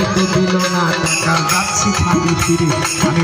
খাইতে দিল না টাকা রাখছি খাবি ফিরে। আমি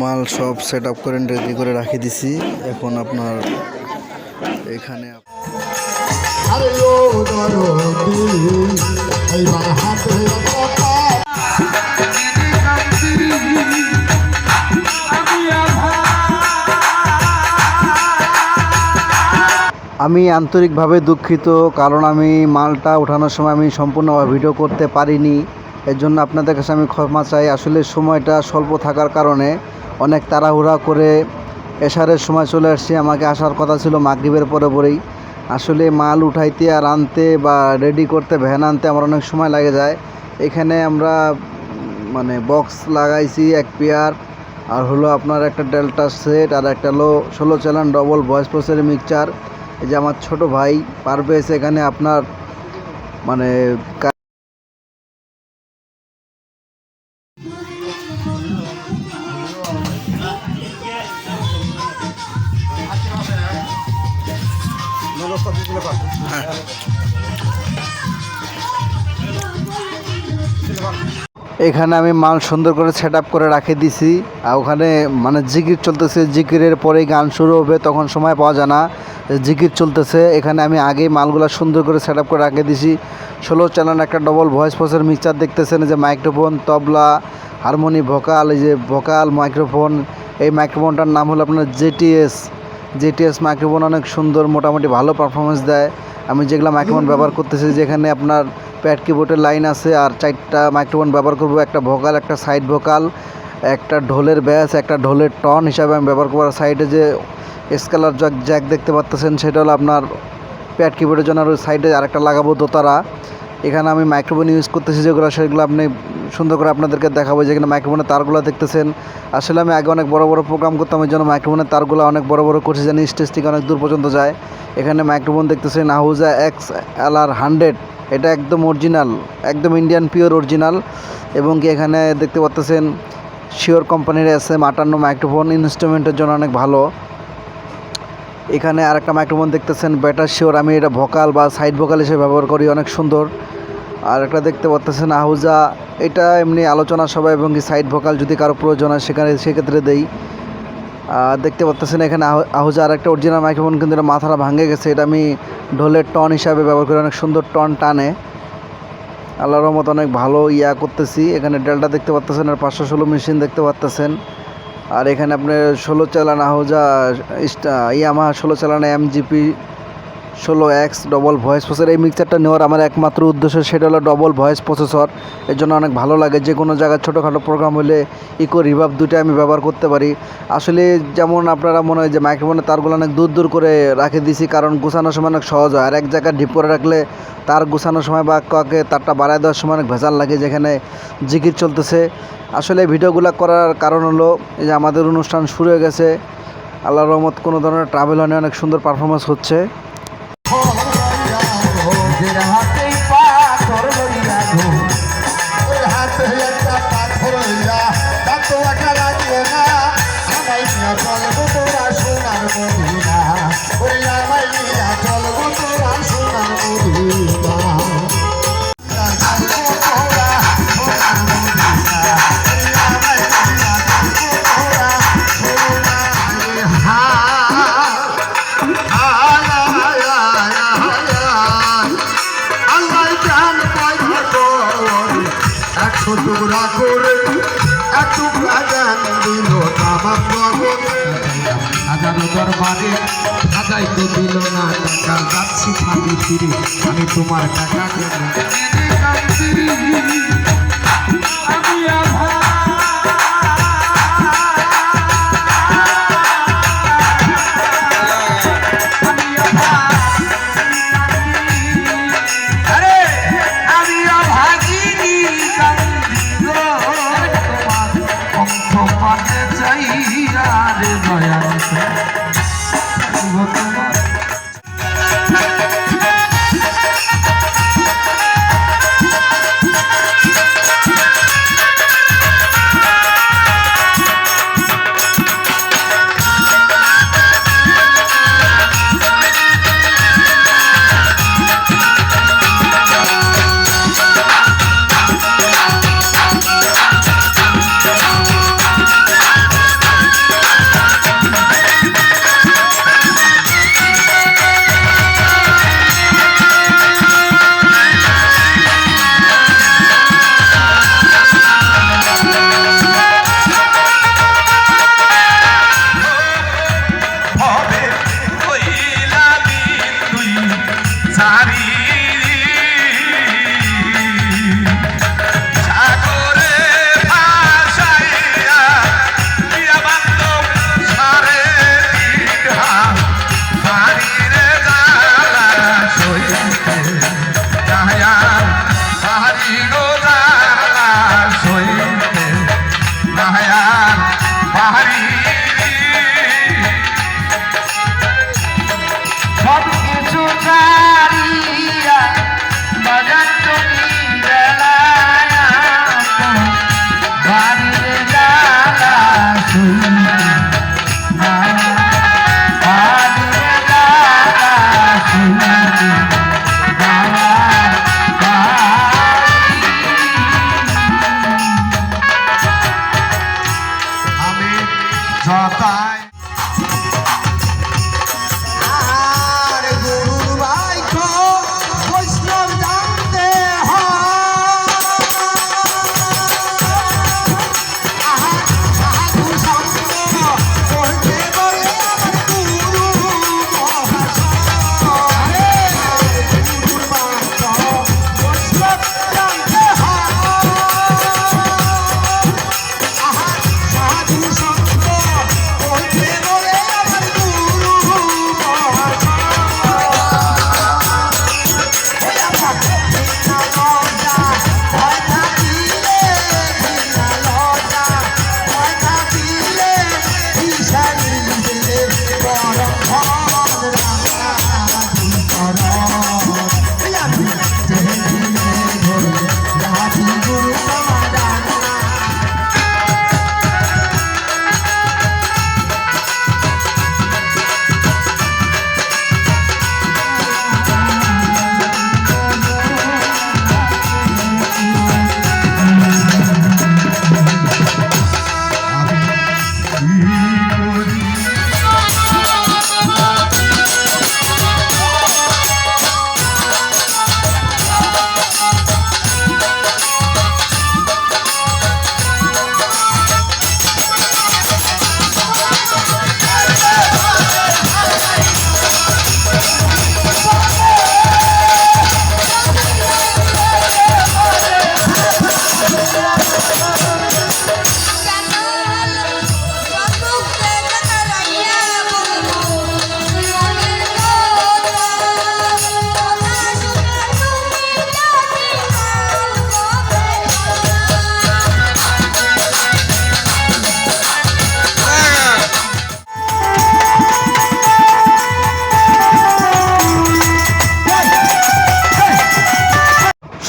মাল সব সেট আপ করে রেডি করে রাখি দিছি। এখন আপনার এখানে আমি আন্তরিকভাবে দুঃখিত, কারণ আমি মালটা ওঠানোর সময় আমি সম্পূর্ণ ভিডিও করতে পারিনি। এর জন্য আপনাদের কাছে আমি ক্ষমা চাই। আসলে সময়টা স্বল্প থাকার কারণে অনেক তাড়াহুড়া করে এশারের সময় চলে আসছি। আমাকে আসার কথা ছিল মাগরিবের পরে পরেই। আসলে মাল উঠাইতে আর আনতে বা রেডি করতে ভ্যান আনতে আমার অনেক সময় লাগে যায়। এখানে আমরা মানে বক্স লাগাইছি এক পেয়ার। আর হলো আপনার একটা ডেল্টা সেট আর একটা লো, ষোলো চ্যানেল ডবল ভয়েস প্রসেসের মিক্সচার এই যে আমার ছোট ভাই পারভেজ এখানে আপনার মানে এখানে আমি মাল সুন্দর করে সেট করে রাখে দিছি। আর ওখানে মানে জিকির চলতেছে, জিকিরের পরেই গান শুরু হবে, তখন সময় পাওয়া যায় না। জিকির চলতেছে, এখানে আমি আগেই মালগুলো সুন্দর করে সেট করে রাখে দিছি। ষোলো চ্যানেল একটা ডবল ভয়েস ফসের মিক্সচার দেখতেছেন যে মাইক্রোফোন তবলা হারমোনি ভোকাল এই যে ভোকাল মাইক্রোফোন এই মাইক্রোফোনটার নাম হলো আপনার জেটিএস জেটিএস মাইক্রোফোন অনেক সুন্দর, মোটামুটি ভালো পারফরমেন্স দেয়। আমি যেগুলো মাইক্রোফোন ব্যবহার করতেছি, যেখানে আপনার প্যাড কিবোর্ডের লাইন আছে আর চারটা মাইক্রোফোন ব্যবহার করব, একটা ভোকাল একটা সাইড ভোকাল একটা ঢোলের ব্যাস একটা ঢোলের টন হিসাবে আমি ব্যবহার করব। আর সাইডে যে স্কেলার জ্যাক জ্যাক দেখতে পাচ্তেছেন, সেটা হলো আপনার প্যাড কিবোর্ডের জন্য আর সাইডে আরেকটা লাগাবো দোতারা। এখানে আমি মাইক্রোফোন ইউজ করতেছি, যেগুলো সেগুলো আপনি সুন্দর করে আপনাদেরকে দেখাবো যেখানে মাইক্রোফোনের তারগুলো দেখতেছেন। আসলে আমি আগে অনেক বড় বড় প্রোগ্রাম করতাম, এই জন্য মাইক্রোফোনের তারগুলো অনেক বড় বড় করছি, জানি স্টেজ থেকে অনেক দূর পর্যন্ত যায়। এখানে মাইক্রোফোন দেখতেছেন Ahuja X L R hundred এটা একদম অরিজিনাল একদম ইন্ডিয়ান পিওর অরিজিনাল এবং কি এখানে দেখতে পাচ্তেছেন শিওর কোম্পানির এস এম আটান্ন মাইক্রোফোন ইনস্ট্রুমেন্টের জন্য অনেক ভালো। এখানে আরেকটা মাইক্রোফোন দেখতেছেন ব্যাটার শিওর আমি এটা ভোকাল বা সাইড ভোকাল হিসেবে ব্যবহার করি, অনেক সুন্দর। আর একটা দেখতে পাচ্তেছেন আহুজা। এটা এমনি আলোচনা সভা এবং সাইড ভোকাল যদি কারও প্রয়োজন হয় সেখানে সেক্ষেত্রে দেই। আর দেখতে পাচ্তেছেন এখানে আহু- আহুজা আর একটা অরিজিনাল মাইক্রোফোন কিন্তু এটা মাথাটা ভাঙে গেছে। এটা আমি ঢোলের টন হিসাবে ব্যবহার করি, অনেক সুন্দর টন টানে। আল্লাহর রহমত অনেক ভালো ইয়া করতেছি। এখানে ডেল্টা দেখতে পাচ্তেছেন আর পাঁচশো ষোলো মেশিন দেখতে পাচ্তেছেন আর এখানে আপনার ষোলো চালান আহুজা ইয়ামাহা ষোলো চালান এম জিপি ষোলো এক্স ডবল ভয়েস প্রসেসর এই মিক্সারটা নেওয়ার আমার একমাত্র উদ্দেশ্য সেটা হলো ডবল ভয়েস প্রসেসর এর জন্য অনেক ভালো লাগে। যে কোনো জায়গায় ছোটোখাটো প্রোগ্রাম হলে ইকো রিভাব দুটো আমি ব্যবহার করতে পারি। আসলে যেমন আপনারা মনে হয় যে মাইক্রোফোনের তারগুলো অনেক দূর দূর করে রাখে দিছি কারণ গুছানোর সময় অনেক সহজ হয়। আর এক জায়গায় ডিপ করে রাখলে তার গুছানোর সময় বা কাকে তারটা বাড়ায় দেওয়ার সময় অনেক ভেজাল লাগে যেখানে জিকির চলতেছে। আসলে ভিডিওগুলো করার কারণ হলো যে আমাদের অনুষ্ঠান শুরু হয়ে গেছে। আল্লাহর রহমত কোনো ধরনের ট্রাভেল হয় না, অনেক সুন্দর পারফরমেন্স হচ্ছে। হাজারো দরবারে সাজাইতে দিল না টাকা। যাচ্ছি খালি ফিরে আমি তোমার টাকা দেব।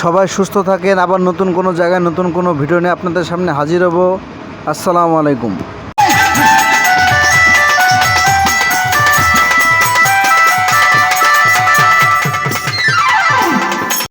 সবাই সুস্থ থাকেন, আবার নতুন কোনো জায়গায় নতুন কোনো ভিডিও নিয়ে আপনাদের সামনে হাজির হব। আসসালামু আলাইকুম।